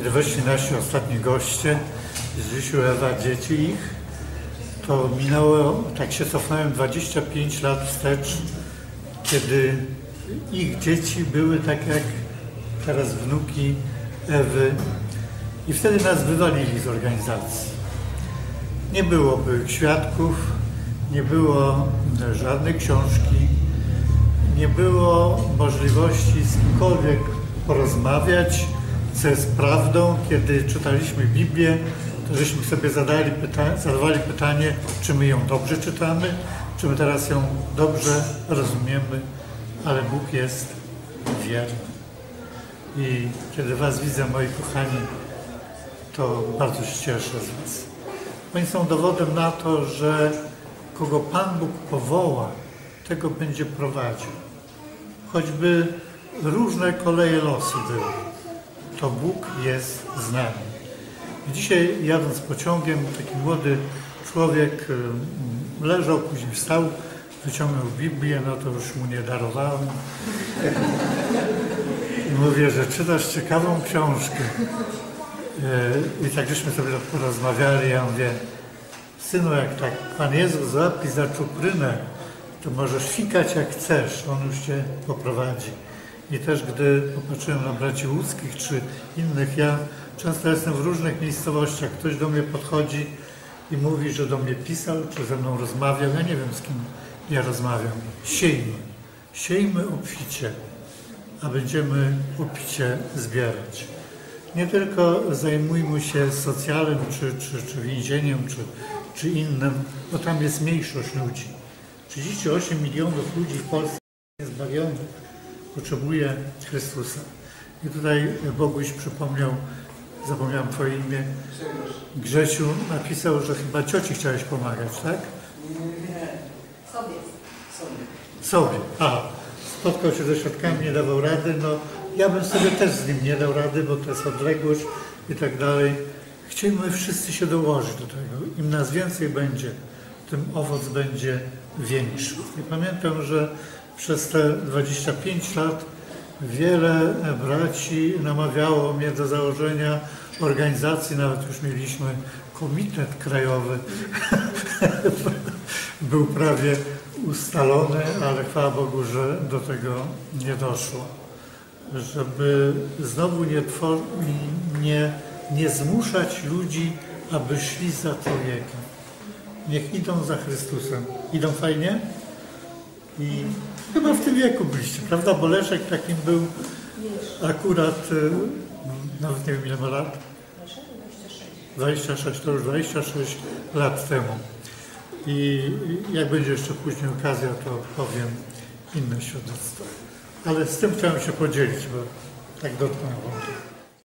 kiedy weszli nasi ostatni goście, Zrzysiu, Ewa, dzieci ich, to minęło, tak się cofnąłem 25 lat wstecz, kiedy ich dzieci były tak jak teraz wnuki Ewy i wtedy nas wywalili z organizacji. Nie było byłych świadków, nie było żadnej książki, nie było możliwości z kimkolwiek porozmawiać, co jest prawdą. Kiedy czytaliśmy Biblię, to żeśmy sobie zadali pyta zadawali pytanie, czy my ją dobrze czytamy, czy my teraz ją dobrze rozumiemy, ale Bóg jest wierny. I kiedy Was widzę, moi kochani, to bardzo się cieszę z Was. Oni są dowodem na to, że kogo Pan Bóg powoła, tego będzie prowadził. Choćby różne koleje losu były, to Bóg jest z nami. Dzisiaj jadąc pociągiem, taki młody człowiek leżał, później wstał, wyciągnął Biblię, no to już mu nie darowałem. I mówię, że czytasz ciekawą książkę. Y, I tak żeśmy sobie porozmawiali, ja mówię, synu, jak tak Pan Jezus złapi za czuprynę, to możesz fikać jak chcesz, On już Cię poprowadzi. I też gdy popatrzyłem na braci łódzkich czy innych, ja często jestem w różnych miejscowościach, ktoś do mnie podchodzi i mówi, że do mnie pisał, czy ze mną rozmawiał, ja nie wiem z kim ja rozmawiam. Siejmy, siejmy obficie, a będziemy obficie zbierać. Nie tylko zajmujmy się socjalem, czy, czy, czy więzieniem, czy, czy innym, bo tam jest mniejszość ludzi. 38 milionów ludzi w Polsce jest zbawionych, potrzebuje Chrystusa. I tutaj Boguś przypomniał, zapomniałem Twoje imię, Grzesiu napisał, że chyba cioci chciałeś pomagać, tak? Sobie. Sobie. A, spotkał się ze środkami, nie dawał rady, no ja bym sobie też z nim nie dał rady, bo to jest odległość i tak dalej. Chcielibyśmy wszyscy się dołożyć do tego. Im nas więcej będzie, tym owoc będzie większy. I pamiętam, że przez te 25 lat wiele braci namawiało mnie do założenia organizacji, nawet już mieliśmy komitet krajowy. Był prawie ustalony, ale chwała Bogu, że do tego nie doszło. Żeby znowu nie, nie, nie zmuszać ludzi, aby szli za człowiekiem. Niech idą za Chrystusem. Idą fajnie? I chyba w tym wieku byliście, prawda? Bo Leszek takim był akurat, y, nawet nie wiem ile ma lat. 26, to już 26 lat temu. I jak będzie jeszcze później okazja, to powiem inne świadectwo. Ale z tym chciałem się podzielić, bo tak dotknąłem.